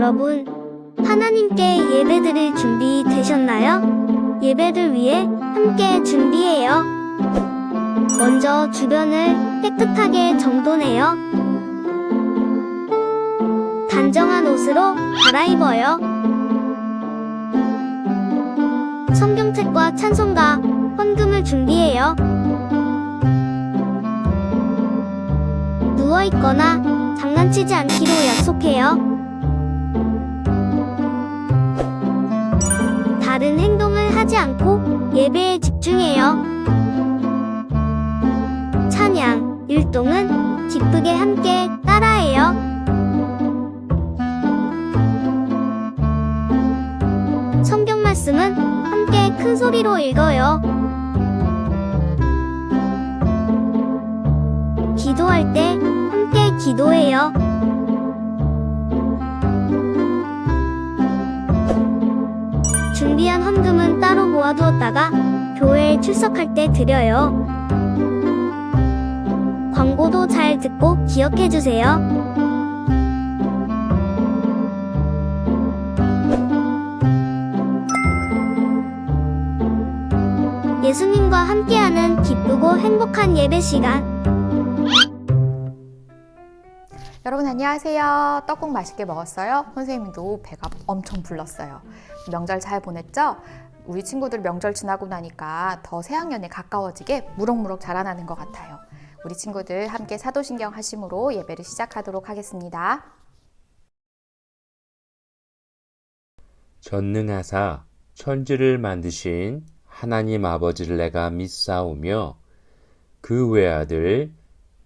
여러분, 하나님께 예배드릴 준비 되셨나요? 예배를 위해 함께 준비해요. 먼저 주변을 깨끗하게 정돈해요. 단정한 옷으로 갈아입어요. 성경책과 찬송가, 헌금을 준비해요. 누워있거나 장난치지 않기로 약속해요. 않고 예배에 집중해요. 찬양, 율동은 기쁘게 함께 따라해요. 성경 말씀은 함께 큰 소리로 읽어요. 기도할 때 함께 기도해요. 헌금은 따로 모아두었다가 교회에 출석할 때 드려요. 광고도 잘 듣고 기억해주세요. 예수님과 함께하는 기쁘고 행복한 예배 시간. 여러분 안녕하세요. 떡국 맛있게 먹었어요? 선생님도 배가 엄청 불렀어요. 명절 잘 보냈죠? 우리 친구들 명절 지나고 나니까 더 새학년에 가까워지게 무럭무럭 자라나는 것 같아요. 우리 친구들 함께 사도신경 하심으로 예배를 시작하도록 하겠습니다. 전능하사 천지를 만드신 하나님 아버지를 내가 믿사오며 그 외아들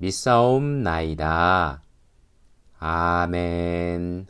믿사옵나이다. 아멘.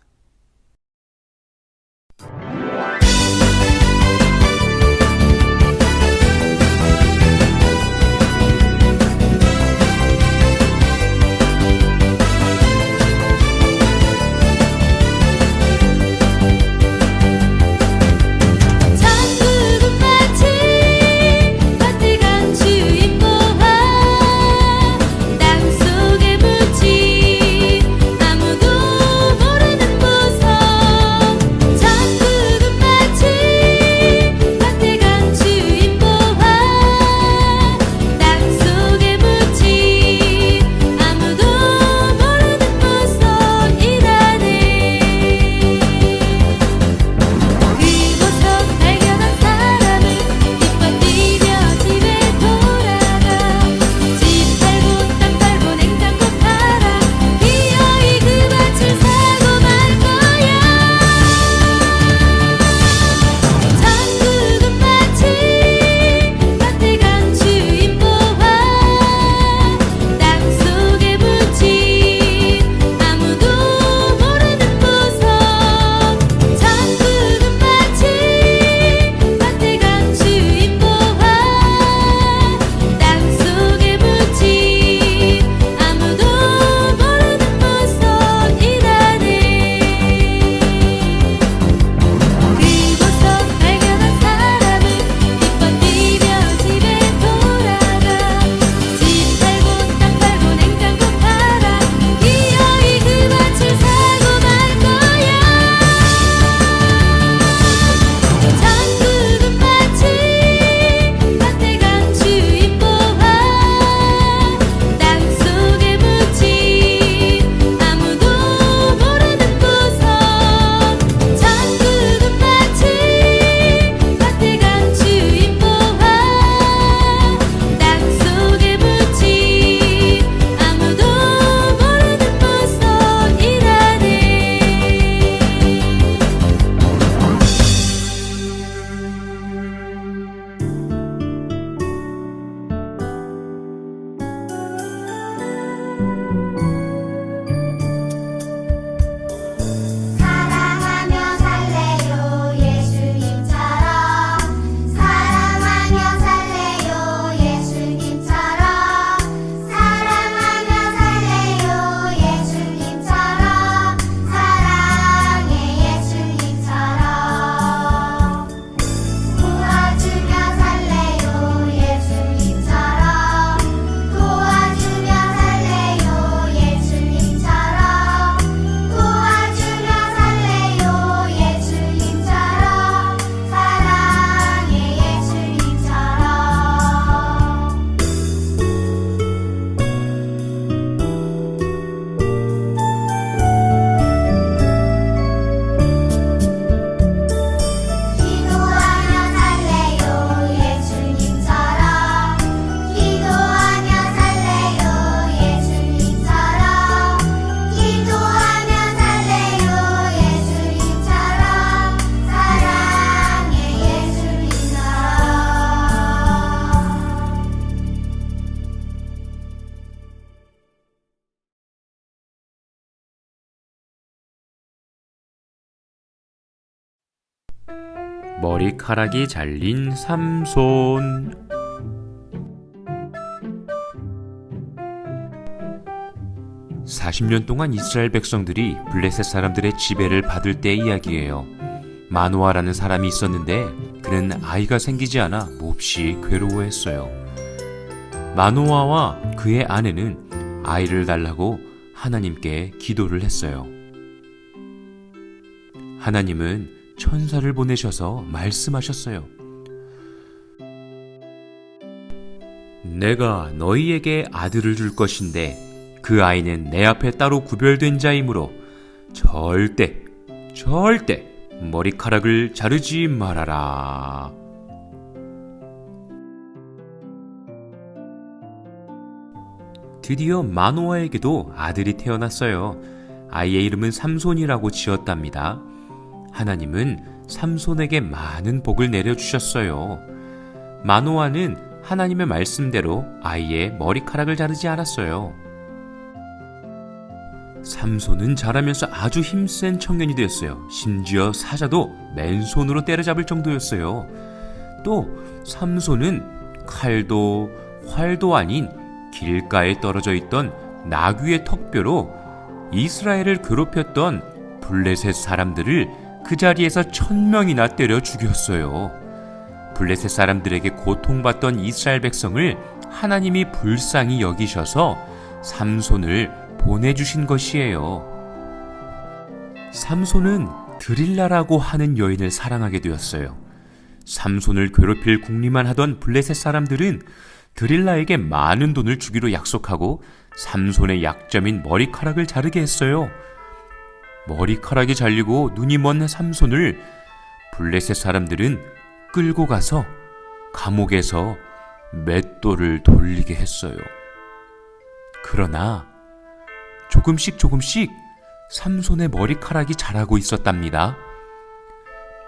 머리카락이 잘린 삼손. (40년) 동안 이스라엘 백성들이 블레셋 사람들의 지배를 받을 때 이야기예요. 마노아라는 사람이 있었는데 그는 아이가 생기지 않아 몹시 괴로워했어요. 마노아와 그의 아내는 아이를 달라고 하나님께 기도를 했어요. 하나님은 천사를 보내셔서 말씀하셨어요. 내가 너희에게 아들을 줄 것인데 그 아이는 내 앞에 따로 구별된 자이므로 절대, 절대 머리카락을 자르지 말아라. 드디어 마노아에게도 아들이 태어났어요. 아이의 이름은 삼손이라고 지었답니다. 하나님은 삼손에게 많은 복을 내려주셨어요. 마노아는 하나님의 말씀대로 아이의 머리카락을 자르지 않았어요. 삼손은 자라면서 아주 힘센 청년이 되었어요. 심지어 사자도 맨손으로 때려잡을 정도였어요. 또 삼손은 칼도 활도 아닌 길가에 떨어져 있던 나귀의 턱뼈로 이스라엘을 괴롭혔던 블레셋 사람들을 그 자리에서 천 명이나 때려 죽였어요. 블레셋 사람들에게 고통받던 이스라엘 백성을 하나님이 불쌍히 여기셔서 삼손을 보내주신 것이에요. 삼손은 드릴라라고 하는 여인을 사랑하게 되었어요. 삼손을 괴롭힐 궁리만 하던 블레셋 사람들은 드릴라에게 많은 돈을 주기로 약속하고 삼손의 약점인 머리카락을 자르게 했어요. 머리카락이 잘리고 눈이 먼 삼손을 블레셋 사람들은 끌고 가서 감옥에서 맷돌을 돌리게 했어요. 그러나 조금씩 조금씩 삼손의 머리카락이 자라고 있었답니다.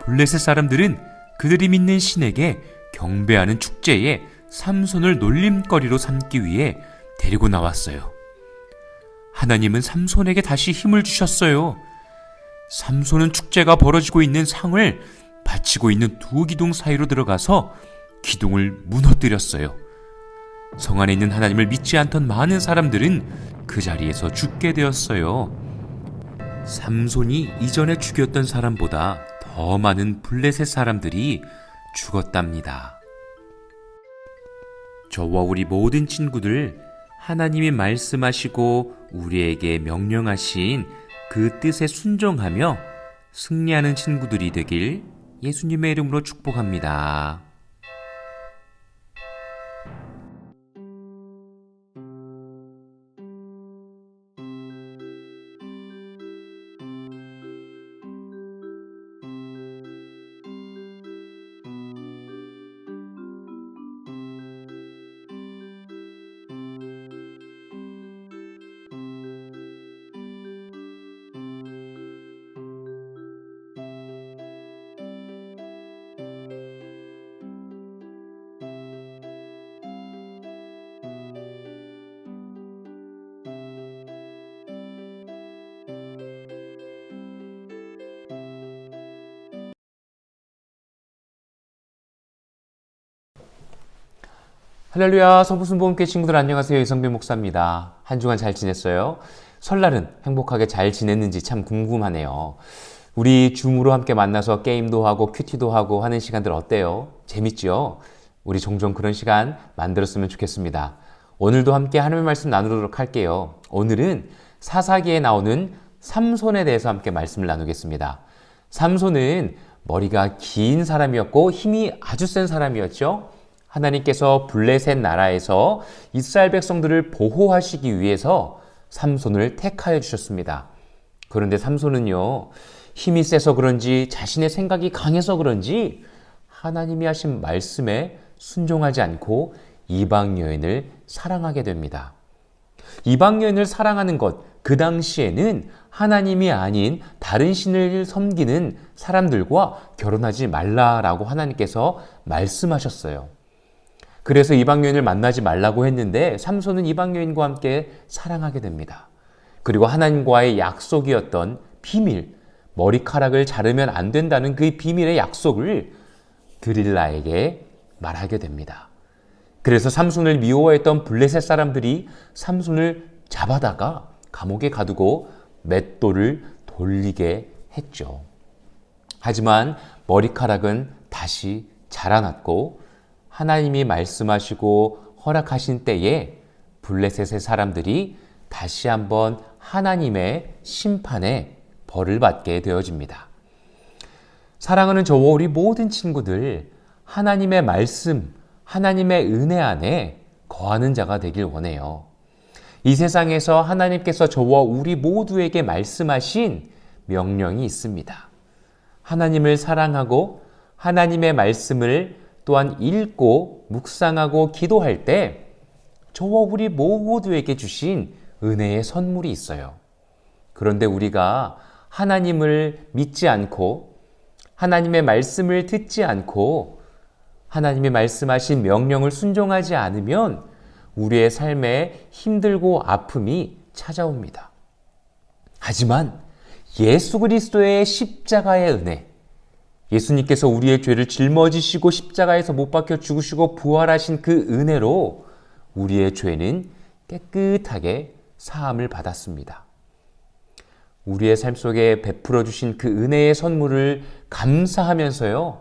블레셋 사람들은 그들이 믿는 신에게 경배하는 축제에 삼손을 놀림거리로 삼기 위해 데리고 나왔어요. 하나님은 삼손에게 다시 힘을 주셨어요. 삼손은 축제가 벌어지고 있는 상을 받치고 있는 두 기둥 사이로 들어가서 기둥을 무너뜨렸어요. 성 안에 있는 하나님을 믿지 않던 많은 사람들은 그 자리에서 죽게 되었어요. 삼손이 이전에 죽였던 사람보다 더 많은 블레셋 사람들이 죽었답니다. 저와 우리 모든 친구들 하나님이 말씀하시고 우리에게 명령하신 그 뜻에 순종하며 승리하는 친구들이 되길 예수님의 이름으로 축복합니다. 할렐루야 서부순복음교 친구들 안녕하세요. 이성빈 목사입니다. 한 주간 잘 지냈어요? 설날은 행복하게 잘 지냈는지 참 궁금하네요. 우리 줌으로 함께 만나서 게임도 하고 큐티도 하고 하는 시간들 어때요? 재밌죠? 우리 종종 그런 시간 만들었으면 좋겠습니다. 오늘도 함께 하나님의 말씀 나누도록 할게요. 오늘은 사사기에 나오는 삼손에 대해서 함께 말씀을 나누겠습니다. 삼손은 머리가 긴 사람이었고 힘이 아주 센 사람이었죠 하나님께서 블레셋 나라에서 이스라엘 백성들을 보호하시기 위해서 삼손을 택하여 주셨습니다. 그런데 삼손은요, 힘이 세서 그런지 자신의 생각이 강해서 그런지 하나님이 하신 말씀에 순종하지 않고 이방 여인을 사랑하게 됩니다. 이방 여인을 사랑하는 것, 그 당시에는 하나님이 아닌 다른 신을 섬기는 사람들과 결혼하지 말라라고 하나님께서 말씀하셨어요. 그래서 이방 여인을 만나지 말라고 했는데 삼손은 이방 여인과 함께 사랑하게 됩니다. 그리고 하나님과의 약속이었던 비밀, 머리카락을 자르면 안 된다는 그 비밀의 약속을 드릴라에게 말하게 됩니다. 그래서 삼손을 미워했던 블레셋 사람들이 삼손을 잡아다가 감옥에 가두고 맷돌을 돌리게 했죠. 하지만 머리카락은 다시 자라났고 하나님이 말씀하시고 허락하신 때에 블레셋의 사람들이 다시 한번 하나님의 심판에 벌을 받게 되어집니다. 사랑하는 저와 우리 모든 친구들, 하나님의 말씀, 하나님의 은혜 안에 거하는 자가 되길 원해요. 이 세상에서 하나님께서 저와 우리 모두에게 말씀하신 명령이 있습니다. 하나님을 사랑하고 하나님의 말씀을 또한 읽고 묵상하고 기도할 때 저와 우리 모두에게 주신 은혜의 선물이 있어요. 그런데 우리가 하나님을 믿지 않고 하나님의 말씀을 듣지 않고 하나님이 말씀하신 명령을 순종하지 않으면 우리의 삶에 힘들고 아픔이 찾아옵니다. 하지만 예수 그리스도의 십자가의 은혜, 예수님께서 우리의 죄를 짊어지시고 십자가에서 못 박혀 죽으시고 부활하신 그 은혜로 우리의 죄는 깨끗하게 사함을 받았습니다. 우리의 삶 속에 베풀어 주신 그 은혜의 선물을 감사하면서요.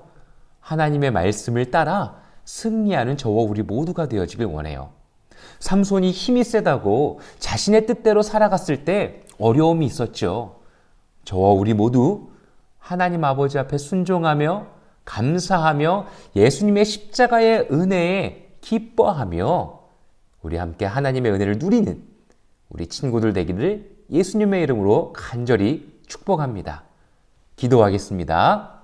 하나님의 말씀을 따라 승리하는 저와 우리 모두가 되어지길 원해요. 삼손이 힘이 세다고 자신의 뜻대로 살아갔을 때 어려움이 있었죠. 저와 우리 모두 하나님 아버지 앞에 순종하며 감사하며 예수님의 십자가의 은혜에 기뻐하며 우리 함께 하나님의 은혜를 누리는 우리 친구들 되기를 예수님의 이름으로 간절히 축복합니다. 기도하겠습니다.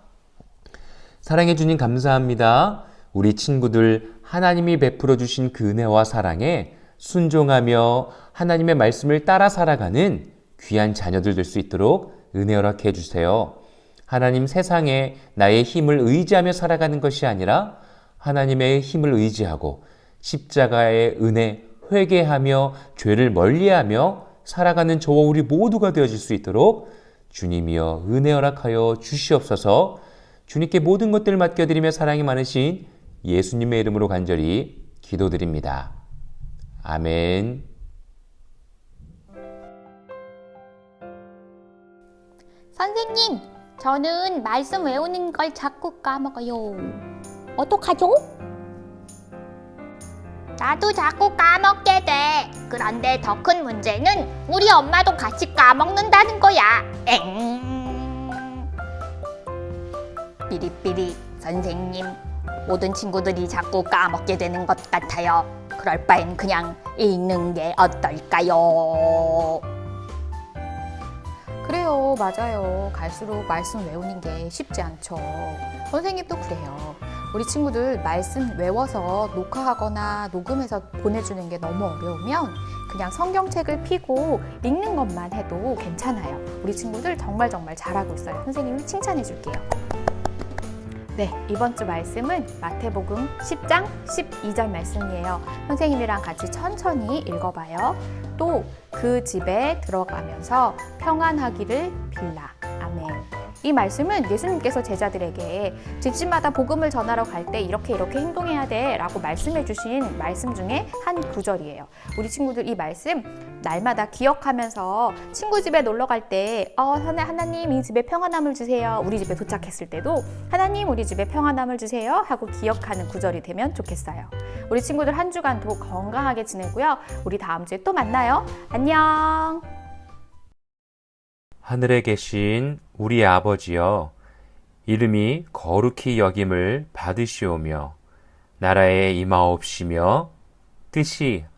사랑해 주님 감사합니다. 우리 친구들 하나님이 베풀어 주신 그 은혜와 사랑에 순종하며 하나님의 말씀을 따라 살아가는 귀한 자녀들 될 수 있도록 은혜 허락해 주세요. 하나님 세상에 나의 힘을 의지하며 살아가는 것이 아니라 하나님의 힘을 의지하고 십자가의 은혜 회개하며 죄를 멀리하며 살아가는 저와 우리 모두가 되어질 수 있도록 주님이여 은혜 허락하여 주시옵소서 주님께 모든 것들을 맡겨드리며 사랑이 많으신 예수님의 이름으로 간절히 기도드립니다. 아멘. 선생님, 저는 말씀 외우는 걸 자꾸 까먹어요. 어떡하죠? 나도 자꾸 까먹게 돼. 그런데 더 큰 문제는 우리 엄마도 같이 까먹는다는 거야. 엥. 삐리삐리, 선생님. 모든 친구들이 자꾸 까먹게 되는 것 같아요. 그럴 바엔 그냥 읽는 게 어떨까요? 맞아요. 갈수록 말씀 외우는 게 쉽지 않죠. 선생님도 그래요. 우리 친구들 말씀 외워서 녹화하거나 녹음해서 보내주는 게 너무 어려우면 그냥 성경책을 피고 읽는 것만 해도 괜찮아요. 우리 친구들 정말 정말 잘하고 있어요. 선생님이 칭찬해 줄게요. 네, 이번 주 말씀은 마태복음 10장 12절 말씀이에요. 선생님이랑 같이 천천히 읽어봐요. 또 그 집에 들어가면서 평안하기를 빌라. 아멘. 이 말씀은 예수님께서 제자들에게 집집마다 복음을 전하러 갈 때 이렇게 이렇게 행동해야 돼 라고 말씀해 주신 말씀 중에 한 구절이에요. 우리 친구들 이 말씀 날마다 기억하면서 친구 집에 놀러 갈 때 어, 하나- 하나님 이 집에 평안함을 주세요. 우리 집에 도착했을 때도 하나님 우리 집에 평안함을 주세요 하고 기억하는 구절이 되면 좋겠어요. 우리 친구들 한 주간도 건강하게 지내고요. 우리 다음 주에 또 만나요. 안녕. 하늘에 계신 우리 아버지여, 이름이 거룩히 여김을 받으시오며, 나라에 임하옵시며, 뜻이